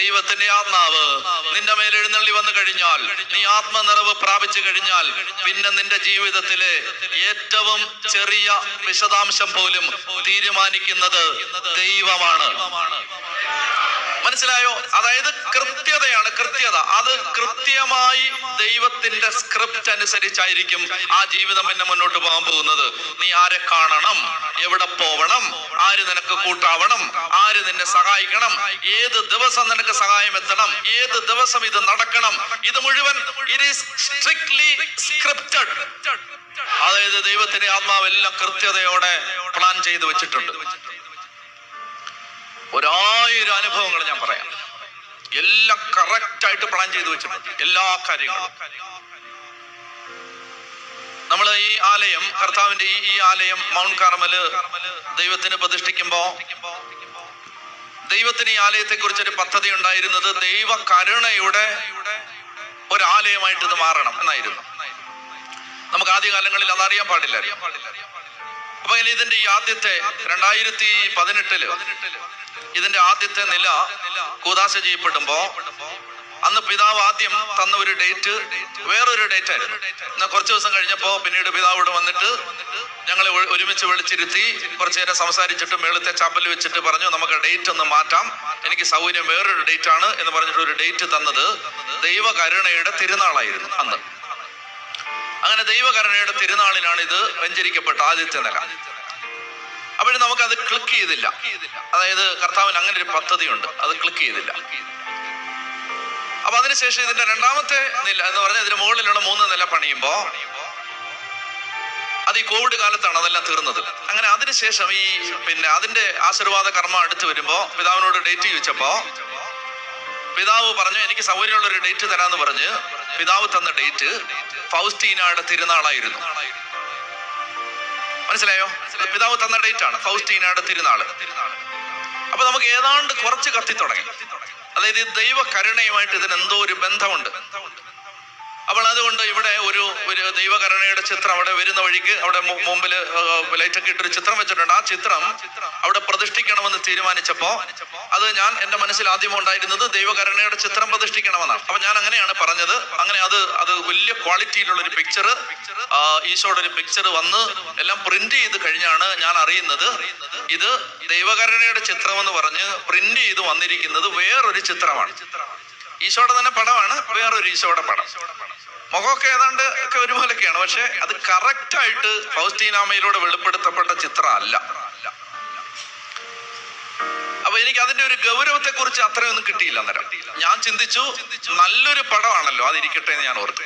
ദൈവത്തിന്റെ ആത്മാവ് നിന്റെ മേൽ എഴുന്നള്ളി വന്നു കഴിഞ്ഞാൽ നീ ആത്മനിറവ് പ്രാപിച്ചു കഴിഞ്ഞാൽ പിന്നെ നിന്റെ ജീവിതത്തിലെ ഏറ്റവും ചെറിയ വിശദാംശം പോലും തീരുമാനിക്കുന്നത് ദൈവമാണ്. മനസ്സിലായോ? അതായത് കൃത്യതയാണ് കൃത്യത. അത് കൃത്യമായി ദൈവത്തിന്റെ സ്ക്രിപ്റ്റ് അനുസരിച്ചായിരിക്കും ആ ജീവിതം പിന്നെ മുന്നോട്ട് പോകാൻ പോകുന്നത്. നീ ആരെ കാണണം? എവിടെ പോവണം? ആര് നിനക്ക് കൂട്ടാവണം? ആര് നിന്നെ സഹായിക്കണം? ഏത് ദിവസം നിനക്ക് സഹായം എത്തണം? ഏത് ദിവസം ഇത് നടക്കണം? ഇത് മുഴുവൻ ഇറ്റ് ഈസ് സ്ക്രിപ്റ്റഡ് അതായത് ദൈവത്തിന്റെ ആത്മാവെല്ലാം കൃത്യതയോടെ പ്ലാൻ ചെയ്ത് വെച്ചിട്ടുണ്ട്. ഒരായിരം അനുഭവങ്ങൾ ഞാൻ പറയാം. എല്ലാം കറക്റ്റ് ആയിട്ട് പ്ലാൻ ചെയ്ത് വെച്ചിട്ടുണ്ട്. എല്ലാ കാര്യങ്ങളും. നമ്മൾ ഈ ആലയം കർത്താവിന്റെ ഈ ഈ ആലയം മൗണ്ട് കാർമൽ ദൈവത്തിന് പ്രതിഷ്ഠിക്കുമ്പോ ദൈവത്തിന് ഈ ആലയത്തെ കുറിച്ച് ഒരു പദ്ധതി ഉണ്ടായിരുന്നത് ദൈവ കരുണയുടെ ഒരു ആലയമായിട്ട് ഇത് മാറണം എന്നായിരുന്നു. നമുക്ക് ആദ്യകാലങ്ങളിൽ അതറിയാൻ പാടില്ല അപ്പൊ ഇനി ഇതിന്റെ ഈ ആദ്യത്തെ രണ്ടായിരത്തി പതിനെട്ടിൽ ഇതിന്റെ ആദ്യത്തെ നില കൂതാശ ചെയ്യപ്പെടുമ്പോ അന്ന് പിതാവ് ആദ്യം തന്ന ഒരു ഡേറ്റ് വേറൊരു ഡേറ്റ് ആയിരുന്നു. എന്നാൽ കുറച്ച് ദിവസം കഴിഞ്ഞപ്പോ പിന്നീട് പിതാവ് ഇവിടെ വന്നിട്ട് ഞങ്ങളെ ഒരുമിച്ച് വിളിച്ചിരുത്തി കുറച്ചു നേരം സംസാരിച്ചിട്ട് മേളത്തെ ചാപ്പൽ വെച്ചിട്ട് പറഞ്ഞു നമുക്ക് ഡേറ്റ് ഒന്ന് മാറ്റാം. എനിക്ക് സൗകര്യം വേറൊരു ഡേറ്റ് ആണ് എന്ന് പറഞ്ഞിട്ട് ഒരു ഡേറ്റ് തന്നത് ദൈവകരുണയുടെ തിരുനാളായിരുന്നു അന്ന്. അങ്ങനെ ദൈവകരുണയുടെ തിരുനാളിനാണ് ഇത് വെഞ്ചരിക്കപ്പെട്ട ആദ്യത്തെ നില. നമുക്ക് അത് ക്ലിക്ക് ചെയ്തില്ല. അതായത് കർത്താവിന് അങ്ങനെ ഒരു പദ്ധതിയുണ്ട്. അത് ക്ലിക്ക് ചെയ്തില്ല. അപ്പൊ അതിനുശേഷം ഇതിന്റെ രണ്ടാമത്തെ നില എന്ന് പറഞ്ഞാൽ ഇതിന് മുകളിലുള്ള മൂന്ന് നില പണിയുമ്പോ അത് ഈ കോവിഡ് കാലത്താണ് അതെല്ലാം തീർന്നത്. അങ്ങനെ അതിനുശേഷം ഈ പിന്നെ അതിന്റെ ആശീർവാദ കർമ്മം അടുത്ത് വരുമ്പോ പിതാവിനോട് ഡേറ്റ് ചോദിച്ചപ്പോ പിതാവ് പറഞ്ഞു എനിക്ക് സൗകര്യമുള്ള ഒരു ഡേറ്റ് തരാന്ന് പറഞ്ഞ് പിതാവ് തന്ന ഡേറ്റ് ഫൗസ്റ്റീനയുടെ തിരുനാളായിരുന്നു. മനസ്സിലായോ? പിതാവ് തന്ന ഡേറ്റ് ആണ്. ഫൗസ്റ്റീനയുടെ തിരുനാൾ. അപ്പൊ നമുക്ക് ഏതാണ്ട് കുറച്ച് കത്തി തുടങ്ങി അതായത് ദൈവ കരുണയുമായിട്ട് ഇതിന് എന്തോ ഒരു ബന്ധമുണ്ട്. അപ്പോൾ അതുകൊണ്ട് ഇവിടെ ഒരു ഒരു ദൈവകരുണയുടെ ചിത്രം അവിടെ വരുന്ന വഴിക്ക് അവിടെ മുമ്പിൽ ലൈറ്റൊക്കെ ഇട്ടൊരു ചിത്രം വെച്ചിട്ടുണ്ട്. ആ ചിത്രം അവിടെ പ്രതിഷ്ഠിക്കണമെന്ന് തീരുമാനിച്ചപ്പോൾ അത് ഞാൻ എന്റെ മനസ്സിൽ ആദ്യം ഉണ്ടായിരുന്നത് ദൈവകരുണയുടെ ചിത്രം പ്രതിഷ്ഠിക്കണമെന്നാണ്. അപ്പൊ ഞാൻ അങ്ങനെയാണ് പറഞ്ഞത്. അങ്ങനെ അത് അത് വലിയ ക്വാളിറ്റിയിലുള്ള ഒരു പിക്ചർ ഈശോയുടെ ഒരു പിക്ചർ വന്ന് എല്ലാം പ്രിന്റ് ചെയ്ത് കഴിഞ്ഞാണ് ഞാൻ അറിയുന്നത്. ഇത് ദൈവകരുണയുടെ ചിത്രം എന്ന് പറഞ്ഞ് പ്രിന്റ് ചെയ്ത് വന്നിരിക്കുന്നത് വേറൊരു ചിത്രമാണ്. ഈശോയുടെ തന്നെ പടമാണ് വേറൊരു ഈശോയുടെ പടം. മുഖമൊക്കെ ഏതാണ്ട് ഒക്കെ ഒരുപോലെയൊക്കെയാണ് പക്ഷെ അത് കറക്റ്റ് ആയിട്ട് ഫൗസ്റ്റീനാമയിലൂടെ വെളിപ്പെടുത്തപ്പെട്ട ചിത്രം അല്ല അപ്പൊ എനിക്ക് അതിന്റെ ഒരു ഗൗരവത്തെ കുറിച്ച് അത്രയൊന്നും കിട്ടിയില്ല അന്നേരം. ഞാൻ ചിന്തിച്ചു നല്ലൊരു പടമാണല്ലോ അതിരിക്കട്ടെ എന്ന് ഞാൻ ഓർത്തു.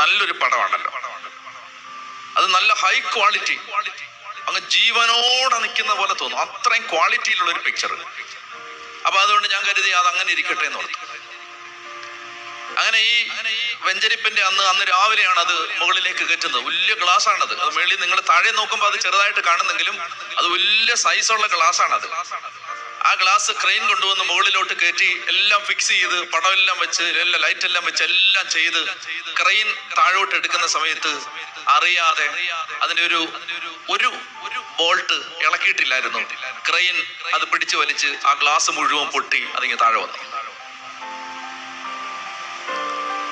നല്ലൊരു പടമാണല്ലോ. അത് നല്ല ഹൈ ക്വാളിറ്റി അങ്ങ് ജീവനോട് നിൽക്കുന്ന പോലെ തോന്നും. അത്രയും ക്വാളിറ്റിയിലുള്ള ഒരു പിക്ചർ അപ്പൊ അതുകൊണ്ട് ഞാൻ കരുതി അത് അങ്ങനെ ഇരിക്കട്ടെ എന്ന് ഓർത്തു. അങ്ങനെ ഈ വെഞ്ചരിപ്പിന്റെ അന്ന് അന്ന് രാവിലെയാണ് അത് മുകളിലേക്ക് കയറ്റുന്നത്. വലിയ ഗ്ലാസ് ആണത് അത് മേളിൽ നിങ്ങൾ താഴെ നോക്കുമ്പോൾ അത് ചെറുതായിട്ട് കാണുന്നെങ്കിലും അത് വലിയ സൈസുള്ള ഗ്ലാസ് ആണത് ആ ഗ്ലാസ് ക്രെയിൻ കൊണ്ടുവന്ന് മുകളിലോട്ട് കയറ്റി എല്ലാം ഫിക്സ് ചെയ്ത് പടമെല്ലാം വെച്ച് എല്ലാം ലൈറ്റ് എല്ലാം വെച്ച് എല്ലാം ചെയ്ത് ക്രെയിൻ താഴോട്ട് എടുക്കുന്ന സമയത്ത് അറിയാതെ അതിന്റെ ഒരു ഒരു ബോൾട്ട് ഇളക്കിയിട്ടില്ലായിരുന്നു. ക്രെയിൻ അത് പിടിച്ചു വലിച്ച് ആ ഗ്ലാസ് മുഴുവൻ പൊട്ടി അതിങ്ങ് താഴെ വന്നു.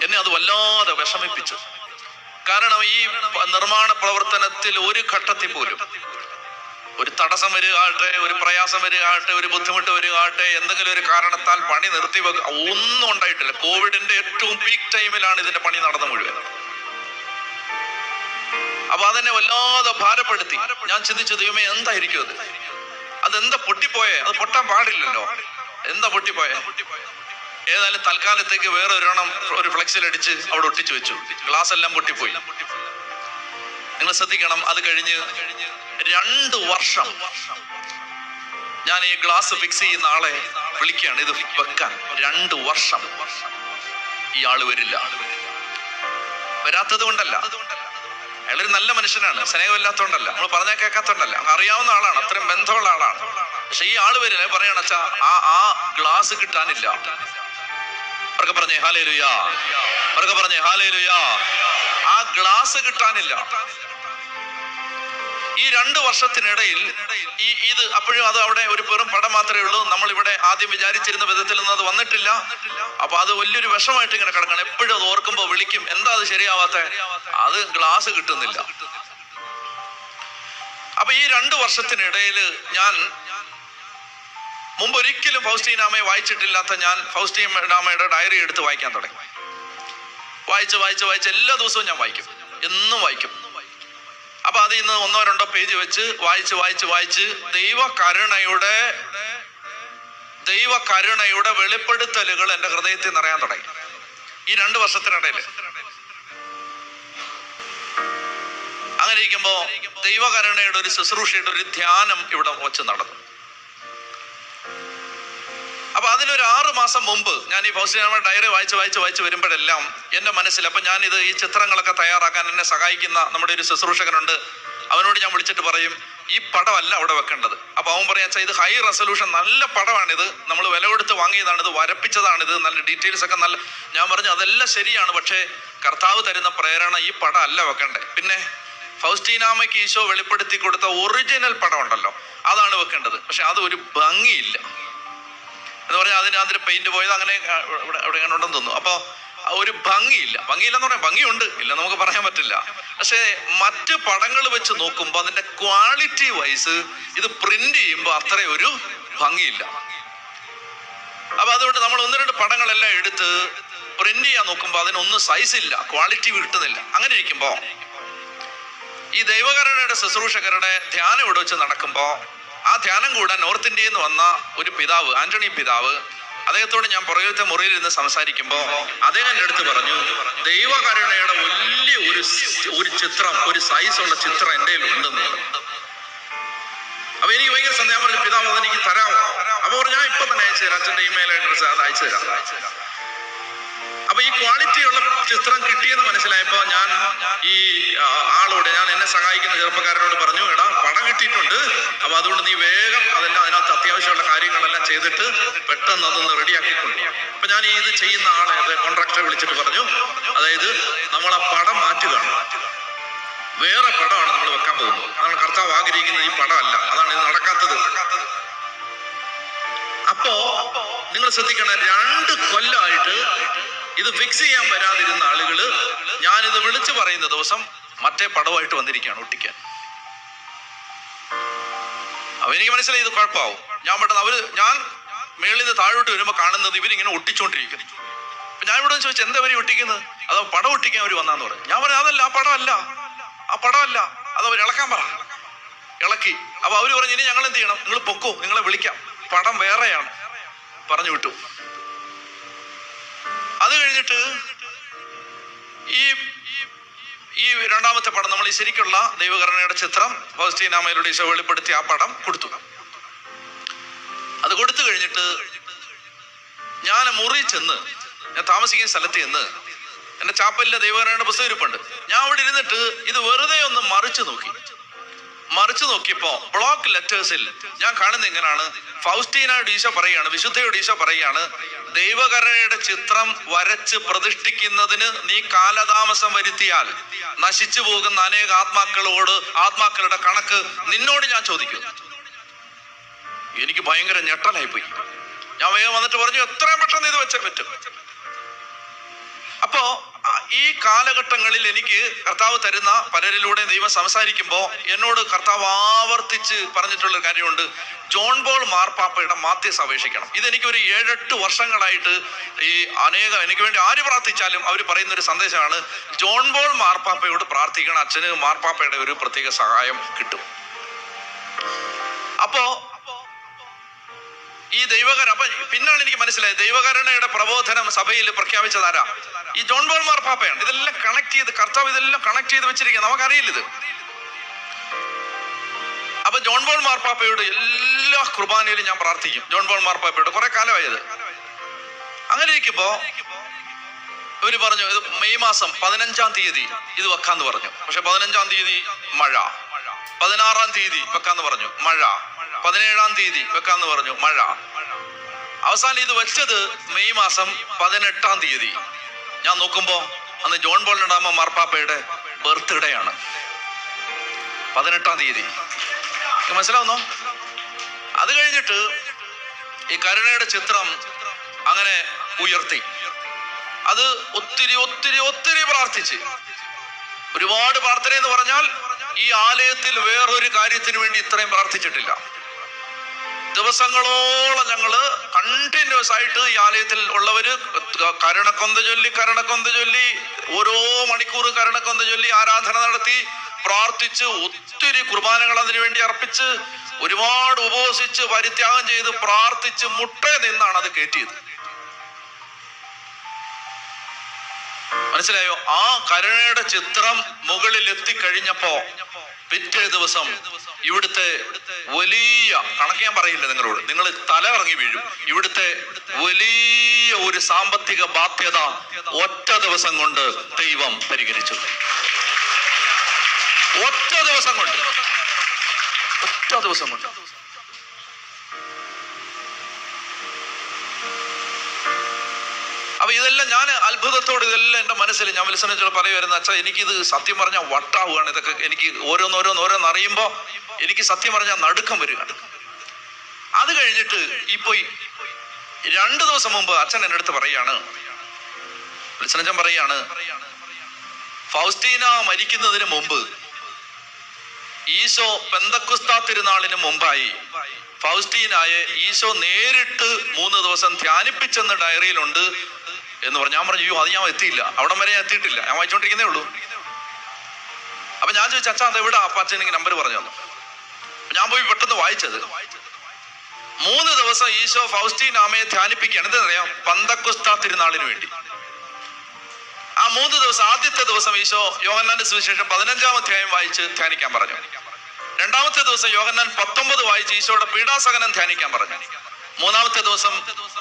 എന്നെ അത് വല്ലാതെ വിഷമിപ്പിച്ചു. കാരണം ഈ നിർമ്മാണ പ്രവർത്തനത്തിൽ ഒരു ഘട്ടത്തിൽ പോലും ഒരു തടസ്സം വരികയാട്ടെ ഒരു പ്രയാസം വരികയാട്ടെ ഒരു ബുദ്ധിമുട്ട് വരികയാട്ടെ എന്തെങ്കിലും ഒരു കാരണത്താൽ പണി നിർത്തി ഒന്നും ഉണ്ടായിട്ടില്ല. കോവിഡിന്റെ ഏറ്റവും പീക്ക് ടൈമിലാണ് ഇതിന്റെ പണി നടന്ന മുഴുവൻ. അപ്പൊ അതെന്നെ വല്ലാതെ ഭാരപ്പെടുത്തി. ഞാൻ ചിന്തിച്ചു ദൈവമേ എന്തായിരിക്കും അത്? അതെന്താ പൊട്ടിപ്പോയേ? അത് പൊട്ടാൻ പാടില്ലല്ലോ. എന്താ പൊട്ടിപ്പോയേ? ഏതായാലും തൽക്കാലത്തേക്ക് വേറെ ഒരെണ്ണം ഒരു ഫ്ലെക്സിൽ അടിച്ച് അവിടെ ഒട്ടിച്ചു വെച്ചു. ഗ്ലാസ് എല്ലാം പൊട്ടിപ്പോയി. നിങ്ങൾ ശ്രദ്ധിക്കണം അത് കഴിഞ്ഞ് രണ്ട് വർഷം ഞാൻ ഈ ഗ്ലാസ് ഫിക്സ് ചെയ്യുന്ന ആളെ വിളിക്കുകയാണ്. ഇത് വെക്കാൻ. രണ്ട് വർഷം ഈ ആൾ വരില്ല. വരാത്തത് കൊണ്ടല്ല. അയാളൊരു നല്ല മനുഷ്യനാണ്. സ്നേഹമില്ലാത്തതുകൊണ്ടല്ല. നമ്മൾ പറഞ്ഞാൽ കേൾക്കാത്തതുകൊണ്ടല്ല. അറിയാവുന്ന ആളാണ്. അത്രയും ബന്ധമുള്ള ആളാണ്. പക്ഷെ ഈ ആൾ വരില്ല. പറയണച്ചാ ആ ആ ഗ്ലാസ് കിട്ടാനില്ല. അവർക്ക് പറഞ്ഞേ ഹാലേ ലുയാ പറഞ്ഞേ ഹാലേ ലുയാ ആ ഗ്ലാസ് കിട്ടാനില്ല. ഈ രണ്ട് വർഷത്തിനിടയിൽ ഈ ഇത് അപ്പോഴും അത് അവിടെ ഒരു വെറും പടം മാത്രമേ ഉള്ളൂ. നമ്മൾ ഇവിടെ ആദ്യം വിചാരിച്ചിരുന്ന വിധത്തിൽ നിന്ന് അത് വന്നിട്ടില്ല. അപ്പൊ അത് വലിയൊരു വിഷമായിട്ട് ഇങ്ങനെ കിടക്കണം എപ്പോഴും അത് ഓർക്കുമ്പോൾ വിളിക്കും എന്താ അത് ശരിയാവാത്ത? അത് ഗ്ലാസ് കിട്ടുന്നില്ല. അപ്പൊ ഈ രണ്ട് വർഷത്തിനിടയിൽ ഞാൻ മുമ്പ് ഒരിക്കലും ഫൗസ്റ്റീനാമയെ വായിച്ചിട്ടില്ലാത്ത ഞാൻ ഫൗസ്റ്റീനാമയുടെ ഡയറി എടുത്ത് വായിക്കാൻ തുടങ്ങി. വായിച്ച് വായിച്ച് വായിച്ച് എല്ലാ ദിവസവും ഞാൻ വായിക്കും. എന്നും വായിക്കും. അപ്പൊ അതിൽ നിന്ന് ഒന്നോ രണ്ടോ പേജ് വെച്ച് വായിച്ച് വായിച്ച് വായിച്ച് ദൈവ കരുണയുടെ ദൈവ കരുണയുടെ വെളിപ്പെടുത്തലുകൾ എന്റെ ഹൃദയത്തിൽ നിറയാൻ തുടങ്ങി. ഈ രണ്ട് വർഷത്തിനിടയിൽ. അങ്ങനെ ഇരിക്കുമ്പോ ദൈവകരുണയുടെ ഒരു ശുശ്രൂഷയുടെ ഒരു ധ്യാനം ഇവിടെ വച്ച് നടന്നു. അപ്പൊ അതിലൊരു ആറു മാസം മുമ്പ് ഞാൻ ഈ ഫൗസിനാമ ഡയറി വായിച്ച് വായിച്ച് വായിച്ച് വരുമ്പോഴെല്ലാം എന്റെ മനസ്സിൽ അപ്പൊ ഞാനിത് ഈ ചിത്രങ്ങളൊക്കെ തയ്യാറാക്കാൻ എന്നെ സഹായിക്കുന്ന നമ്മുടെ ഒരു ശുശ്രൂഷകനുണ്ട്. അവനോട് ഞാൻ വിളിച്ചിട്ട് പറയും ഈ പടമല്ല അവിടെ വെക്കേണ്ടത്. അപ്പൊ അവൻ പറയാ ഇത് ഹൈ റെസൊല്യൂഷൻ നല്ല പടമാണിത്. നമ്മൾ വില കൊടുത്ത് വാങ്ങിയതാണ് ഇത് വരപ്പിച്ചതാണിത് നല്ല ഡീറ്റെയിൽസ് ഒക്കെ നല്ല ഞാൻ പറഞ്ഞു അതെല്ലാം ശരിയാണ് പക്ഷേ കർത്താവ് തരുന്ന പ്രേരണ ഈ പടം അല്ല വെക്കണ്ടേ. പിന്നെ ഫൗസ്റ്റീനാമയ്ക്ക് ഈശോ വെളിപ്പെടുത്തി കൊടുത്ത ഒറിജിനൽ പടം ഉണ്ടല്ലോ അതാണ് വെക്കേണ്ടത്. പക്ഷെ അത് ഒരു ഭംഗിയില്ല. എന്ന് പറഞ്ഞാൽ അതിന് അതിന് പെയിന്റ് പോയത് അങ്ങനെ ഇവിടെ ഇവിടെ എങ്ങനെ ഉണ്ടെന്ന് തോന്നുന്നു. അപ്പോൾ ഒരു ഭംഗിയില്ല. ഭംഗിയില്ലെന്ന് പറയാം ഭംഗിയുണ്ട്. ഇല്ല നമുക്ക് പറയാൻ പറ്റില്ല. പക്ഷേ മറ്റ് പടങ്ങൾ വെച്ച് നോക്കുമ്പോൾ അതിന്റെ ക്വാളിറ്റി വൈസ് ഇത് പ്രിന്റ് ചെയ്യുമ്പോൾ അത്ര ഒരു ഭംഗിയില്ല. അപ്പൊ അതുകൊണ്ട് നമ്മൾ ഒന്ന് രണ്ട് പടങ്ങളെല്ലാം എടുത്ത് പ്രിന്റ് ചെയ്യാൻ നോക്കുമ്പോൾ അതിനൊന്നും സൈസ് ഇല്ല. ക്വാളിറ്റി കിട്ടുന്നില്ല. അങ്ങനെ ഇരിക്കുമ്പോൾ ഈ ദൈവകരണയുടെ ശുശ്രൂഷകരുടെ ധ്യാനം ഇവിടെ വെച്ച് നടക്കുമ്പോൾ ആ ധ്യാനം കൂടാൻ നോർത്ത് ഇന്ത്യയിൽ നിന്ന് വന്ന ഒരു പിതാവ് ആന്റണി പിതാവ് അദ്ദേഹത്തോട് ഞാൻ പുറകിലത്തെ മുറിയിൽ ഇരുന്ന് സംസാരിക്കുമ്പോൾ അദ്ദേഹം എന്റെ അടുത്ത് പറഞ്ഞു ദൈവകരുണയുടെ വലിയ ഒരു ഒരു ചിത്രം ഒരു സൈസുള്ള ചിത്രം എന്റെ ഉണ്ടെന്ന്. അപ്പൊ എനിക്ക് ഭയങ്കര ഞാൻ പറഞ്ഞു പിതാവ് അതെനിക്ക് തരാമോ? അപ്പൊ ഞാൻ ഇപ്പൊ തന്നെ അയച്ചു തരാം. അച്ഛന്റെ ഇമെയിൽ അഡ്രസ് അത് അയച്ചു തരാം. അപ്പൊ ഈ ക്വാളിറ്റിയുള്ള ചിത്രം കിട്ടിയെന്ന് മനസ്സിലായപ്പോ ഞാൻ ഈ ആളോട് ഞാൻ എന്നെ സഹായിക്കുന്ന ചെറുപ്പക്കാരനോട് പറഞ്ഞു എടാ പണം കിട്ടിയിട്ടുണ്ട്. അപ്പൊ അതുകൊണ്ട് നീ വേഗം അതെല്ലാം അതിനകത്ത് അത്യാവശ്യമുള്ള കാര്യങ്ങളെല്ലാം ചെയ്തിട്ട് പെട്ടെന്ന് അതൊന്ന് റെഡിയാക്കിക്കൊണ്ടു. അപ്പൊ ഞാൻ ഇത് ചെയ്യുന്ന ആളെ കോൺട്രാക്ടറെ വിളിച്ചിട്ട് പറഞ്ഞു. അതായത് നമ്മൾ ആ പടം മാറ്റുകയാണ് വേറെ പടമാണ് നമ്മൾ വെക്കാൻ പോകുന്നത്. അതാണ് കർത്താവ് ആഗ്രഹിക്കുന്നത് ഈ പടമല്ല. അതാണ് ഇത് നടക്കാത്തത്. അപ്പോ നിങ്ങൾ ശ്രദ്ധിക്കണം രണ്ട് കൊല്ലമായിട്ട് ഇത് ഫിക്സ് ചെയ്യാൻ വരാതിരുന്ന ആളുകൾ ഞാനിത് വിളിച്ചു പറയുന്ന ദിവസം മറ്റേ പടമായിട്ട് വന്നിരിക്കുകയാണ് ഒട്ടിക്കാൻ. അപ്പൊ എനിക്ക് മനസ്സിലായി ഇത് കുഴപ്പമാവും. ഞാൻ പെട്ടെന്ന് അവർ ഞാൻ മേളിൽ നിന്ന് താഴോട്ട് വരുമ്പോൾ കാണുന്നത് ഇവരിങ്ങനെ ഒട്ടിച്ചോണ്ടിരിക്കുന്നു. അപ്പൊ ഞാൻ ഇവിടെ ചോദിച്ചു എന്താ അവർ ഒട്ടിക്കുന്നത്? അതോ പടം ഒട്ടിക്കാൻ അവർ വന്നാന്ന് പറഞ്ഞു. ഞാൻ പറഞ്ഞു അതല്ല ആ പടമല്ല. ആ പടമല്ല. അത് അവർ ഇളക്കാൻ പറ. ഇളക്കി. അപ്പൊ അവർ പറഞ്ഞു ഇനി ഞങ്ങൾ എന്ത് ചെയ്യണം? നിങ്ങൾ പൊക്കോ. നിങ്ങളെ വിളിക്കാം. പടം വേറെയാണ്. പറഞ്ഞു വിട്ടു. കഴിഞ്ഞിട്ട് ഈ ഈ രണ്ടാമത്തെ പടം നമ്മൾ ഈ ശരിക്കുള്ള ദൈവകരണയുടെ ചിത്രം ഫൗസ്റ്റീനാമയിലൂടെ ഈശോ വെളിപ്പെടുത്തി ആ പടം കൊടുത്തു. അത് കൊടുത്തു കഴിഞ്ഞിട്ട് ഞാൻ മുറി ചെന്ന് ഞാൻ താമസിക്കുന്ന സ്ഥലത്ത് ചെന്ന് എന്റെ ചാപ്പലിലെ ദൈവകരണയുടെ പുസ്തകം ഇരിപ്പുണ്ട് ഞാൻ അവിടെ ഇരുന്നിട്ട് ഇത് വെറുതെ ഒന്ന് മറിച്ചു നോക്കി. മറിച്ചു നോക്കിയപ്പോ ബ്ലോക്ക് ലെറ്റേഴ്സിൽ ഞാൻ കാണുന്ന എങ്ങനെയാണ് ഫൗസ്റ്റീന ഈശോ പറയാണ് വിശുദ്ധ ഈശോ പറയാണ് ദൈവകരയുടെ ചിത്രം വരച്ച് പ്രതിഷ്ഠിക്കുന്നതിന് നീ കാലതാമസം വരുത്തിയാൽ നശിച്ചു പോകുന്ന അനേക ആത്മാക്കളോട് ആത്മാക്കളുടെ കണക്ക് നിന്നോട് ഞാൻ ചോദിക്കും. എനിക്ക് ഭയങ്കര ഞെട്ടലായി പോയി ഞാൻ വേഗം വന്നിട്ട് പറഞ്ഞു എത്രയും പെട്ടെന്ന് ഇത് വെച്ചേ പറ്റും. അപ്പോ ഈ കാലഘട്ടങ്ങളിൽ എനിക്ക് കർത്താവ് തരുന്ന പലരിലൂടെ ദൈവം സംസാരിക്കുമ്പോൾ എന്നോട് കർത്താവ് ആവർത്തിച്ച് പറഞ്ഞിട്ടുള്ള ഒരു കാര്യമുണ്ട്. ജോൺ ബോൾ മാർപ്പാപ്പയുടെ മാത്യസ് അപേക്ഷിക്കണം ഇതെനിക്ക് ഒരു ഏഴെട്ട് വർഷങ്ങളായിട്ട് ഈ അനേകം എനിക്ക് വേണ്ടി ആര് പ്രാർത്ഥിച്ചാലും അവർ പറയുന്ന ഒരു സന്ദേശമാണ് ജോൺ ബോൾ മാർപ്പാപ്പയോട് പ്രാർത്ഥിക്കണം അച്ഛന് മാർപ്പാപ്പയുടെ ഒരു പ്രത്യേക സഹായം കിട്ടും. ദൈവകര അപ്പൊ പിന്നാണ് എനിക്ക് മനസ്സിലായത്. ദൈവകരുണയുടെ പ്രബോധനം സഭയിൽ പ്രഖ്യാപിച്ചതാരാ? ഈ ജോൺ ബോൾ മാർപ്പാപ്പയാണ്. ഇതെല്ലാം കണക്ട് ചെയ്ത് കർത്താവ് ഇതെല്ലാം കണക്ട് ചെയ്ത് വെച്ചിരിക്കുക നമുക്കറിയില്ല ഇത്. അപ്പൊ ജോൺ ബോൾ മാർപ്പാപ്പയോട് എല്ലാ കുർബാനയിലും ഞാൻ പ്രാർത്ഥിക്കും. ജോൺ ബോൾ മാർപ്പാപ്പയോട്. കുറെ കാലമായത് അങ്ങനെ ഇരിക്കുമ്പോ ഇവർ പറഞ്ഞു ഇത് മെയ് മാസം പതിനഞ്ചാം തീയതി ഇത് വെക്കാന്ന് പറഞ്ഞു. പക്ഷെ പതിനഞ്ചാം തീയതി മഴ. പതിനാറാം തീയതി വെക്കാന്ന് പറഞ്ഞു. മഴ. പതിനേഴാം തീയതി വെക്കാന്ന് പറഞ്ഞു. മഴ. അവസാനം ഇത് വെച്ചത് മെയ് മാസം പതിനെട്ടാം തീയതി. ഞാൻ നോക്കുമ്പോ അന്ന് ജോൺ ബോൾ രണ്ടാമ മാർപ്പാപ്പയുടെ ബർത്ത്ഡേ ആണ്. പതിനെട്ടാം തീയതി. മനസ്സിലാവുന്നോ? അത് കഴിഞ്ഞിട്ട് ഈ കരുണയുടെ ചിത്രം അങ്ങനെ ഉയർത്തി. അത് ഒത്തിരി ഒത്തിരി ഒത്തിരി പ്രാർത്ഥിച്ച്. ഒരുപാട് പ്രാർത്ഥന എന്ന് പറഞ്ഞാൽ ഈ ആലയത്തിൽ വേറൊരു കാര്യത്തിന് വേണ്ടി ഇത്രയും പ്രാർത്ഥിച്ചിട്ടില്ല. ദിവസങ്ങളോളം ഞങ്ങൾ കണ്ടിന്യൂസ് ആയിട്ട് ഈ ആലയത്തിൽ ഉള്ളവര് കരുണക്കൊന്ത ചൊല്ലി കരുണക്കൊന്ത ചൊല്ലി ഓരോ മണിക്കൂർ കരുണക്കൊന്ത ചൊല്ലി ആരാധന നടത്തി പ്രാർത്ഥിച്ച് ഒത്തിരി കുർബാനകൾ അതിനു വേണ്ടി അർപ്പിച്ച് ഒരുപാട് ഉപവസിച്ച് പരിത്യാഗം ചെയ്ത് പ്രാർത്ഥിച്ച് മുട്ട നിന്നാണ് അത് കയറ്റിയത്. മനസ്സിലായോ? ആ കരുണയുടെ ചിത്രം മുകളിൽ എത്തിക്കഴിഞ്ഞപ്പോ പിറ്റേ ദിവസം ഇവിടുത്തെ വലിയ കണക്ക് ഞാൻ പറയില്ല നിങ്ങളോട് നിങ്ങൾ തല ഇറങ്ങി വീഴും. ഇവിടുത്തെ വലിയ ഒരു സാമ്പത്തിക ബാധ്യത ഒറ്റ ദിവസം കൊണ്ട് ദൈവം പരിഹരിച്ചു. ഒറ്റ ദിവസം കൊണ്ട്. ഒറ്റ ദിവസം കൊണ്ട്. അപ്പൊ ഇതെല്ലാം ഞാൻ അത്ഭുതത്തോട് ഇതെല്ലാം എന്റെ മനസ്സിൽ ഞാൻ വിൽസനോട് പറയുമായിരുന്നു അച്ഛാ എനിക്കിത് സത്യം പറഞ്ഞാൽ വട്ടാവുകയാണ്. ഇതൊക്കെ എനിക്ക് ഓരോന്നോരോന്ന് ഓരോന്ന് അറിയുമ്പോ എനിക്ക് സത്യം പറഞ്ഞാൽ നടുക്കം വരികയാണ് അത് കഴിഞ്ഞിട്ട് ഇപ്പൊ രണ്ട് ദിവസം മുമ്പ് അച്ഛൻ എന്റെ അടുത്ത് പറയാണ് വിൽസനച്ചൻ പറയാണ് ഫൗസ്റ്റീന മരിക്കുന്നതിന് മുമ്പ് ഈശോ പെന്തക്കുസ്താ തിരുനാളിന് മുമ്പായി ഫൗസ്റ്റീനായെ ഈശോ നേരിട്ട് മൂന്ന് ദിവസം ധ്യാനിപ്പിച്ചെന്ന് ഡയറിയിലുണ്ട്. എന്ന് പറഞ്ഞു. ഞാൻ പറഞ്ഞു അയ്യോ അത് ഞാൻ എത്തിയില്ല. അവിടം വരെ ഞാൻ എത്തിയിട്ടില്ല. ഞാൻ വായിച്ചോണ്ടിരിക്കുന്നേ ഉള്ളൂ. അപ്പൊ ഞാൻ ചോദിച്ചു അച്ഛാ അത് എവിടെ? അപ്പൊ അച്ഛൻ എനിക്ക് നമ്പർ പറഞ്ഞു തന്നു. ഞാൻ പോയി പെട്ടെന്ന് വായിച്ചത്. മൂന്ന് ദിവസം ഈശോ ഫൗസ്റ്റീൻ ആമയെ ധ്യാനിപ്പിക്കുകയാണ്. എന്തെന്നറിയാം പന്തക്കുസ്ത തിരുനാളിന് വേണ്ടി. ആ മൂന്ന് ദിവസം ആദ്യത്തെ ദിവസം ഈശോ യോഹന്നാന്റെ സുവിശേഷം പതിനഞ്ചാം അധ്യായം വായിച്ച് ധ്യാനിക്കാൻ പറഞ്ഞു. രണ്ടാമത്തെ ദിവസം യോഹന്നാൻ പത്തൊമ്പത് വായിച്ച് ഈശോയുടെ പീഡാസഹനം ധ്യാനിക്കാൻ പറഞ്ഞു. മൂന്നാമത്തെ ദിവസം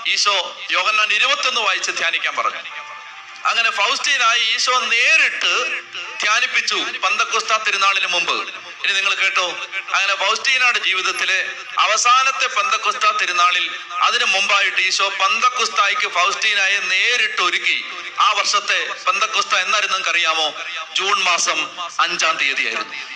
ഈശോ യോഹന്നാൻ ഇരുപത്തൊന്ന് വായിച്ച് ധ്യാനിക്കാൻ പറഞ്ഞു. അങ്ങനെ ഫൗസ്റ്റീനായി ഈശോ നേരിട്ട് ധ്യാനിപ്പിച്ചു പന്തക്കുസ്ത തിരുനാളിന് മുമ്പ്. ഇനി നിങ്ങൾ കേട്ടോ? അങ്ങനെ ഫൗസ്റ്റീനയുടെ ജീവിതത്തിലെ അവസാനത്തെ പന്തക്കുസ്ത തിരുനാളിൽ അതിനു മുമ്പായിട്ട് ഈശോ പന്തക്കുസ്തായിക്ക് ഫൗസ്റ്റീനായി നേരിട്ട് ഒരുക്കി. ആ വർഷത്തെ പന്തക്കുസ്ത എന്നായിരുന്നു നിങ്ങൾക്ക് അറിയാമോ ജൂൺ മാസം അഞ്ചാം തീയതിയായിരുന്നു.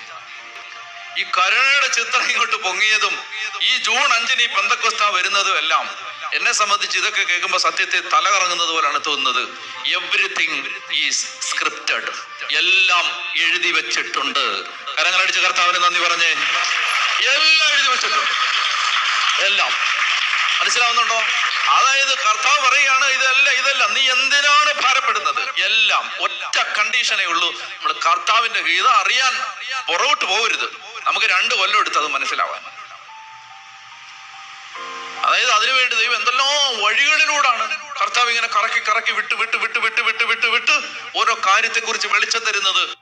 ഈ കരുണയുടെ ചിത്രം ഇങ്ങോട്ട് പൊങ്ങിയതും ഈ ജൂൺ അഞ്ചിന് ഈ പെന്തക്കൊസ്ത വരുന്നതും എല്ലാം എന്നെ സംബന്ധിച്ച് ഇതൊക്കെ കേൾക്കുമ്പോൾ സത്യത്തെ തലകറങ്ങുന്നത് പോലാണ് തോന്നുന്നത്. എവ്രിതിങ് ഈസ് സ്ക്രിപ്റ്റഡ് എല്ലാം എഴുതി വെച്ചിട്ടുണ്ട്. കരങ്ങളടിച്ച് കർത്താവിന് നന്ദി പറഞ്ഞേ. എല്ലാം എഴുതി വെച്ചിട്ടുണ്ട്. എല്ലാം. മനസ്സിലാവുന്നുണ്ടോ? അതായത് കർത്താവ് പറയുകയാണ് ഇതല്ല ഇതല്ല. നീ എന്തിനാണ് ഭാരപ്പെടുന്നത്? എല്ലാം. ഒറ്റ കണ്ടീഷനേ ഉള്ളൂ. നമ്മൾ കർത്താവിന്റെ ഗീത അറിയാൻ പുറകോട്ട് പോകരുത്. നമുക്ക് രണ്ട് കൊല്ലം എടുത്ത് അത് മനസ്സിലാവാൻ. അതായത് അതിനുവേണ്ടി ദൈവം എന്തെല്ലാം വഴികളിലൂടാണ് കർത്താവ് ഇങ്ങനെ കറക്കി കറക്കി വിട്ട് വിട്ട് വിട്ട് വിട്ട് വിട്ട് വിട്ട് വിട്ട് ഓരോ കാര്യത്തെക്കുറിച്ച് വെളിച്ചം തരുന്നത്.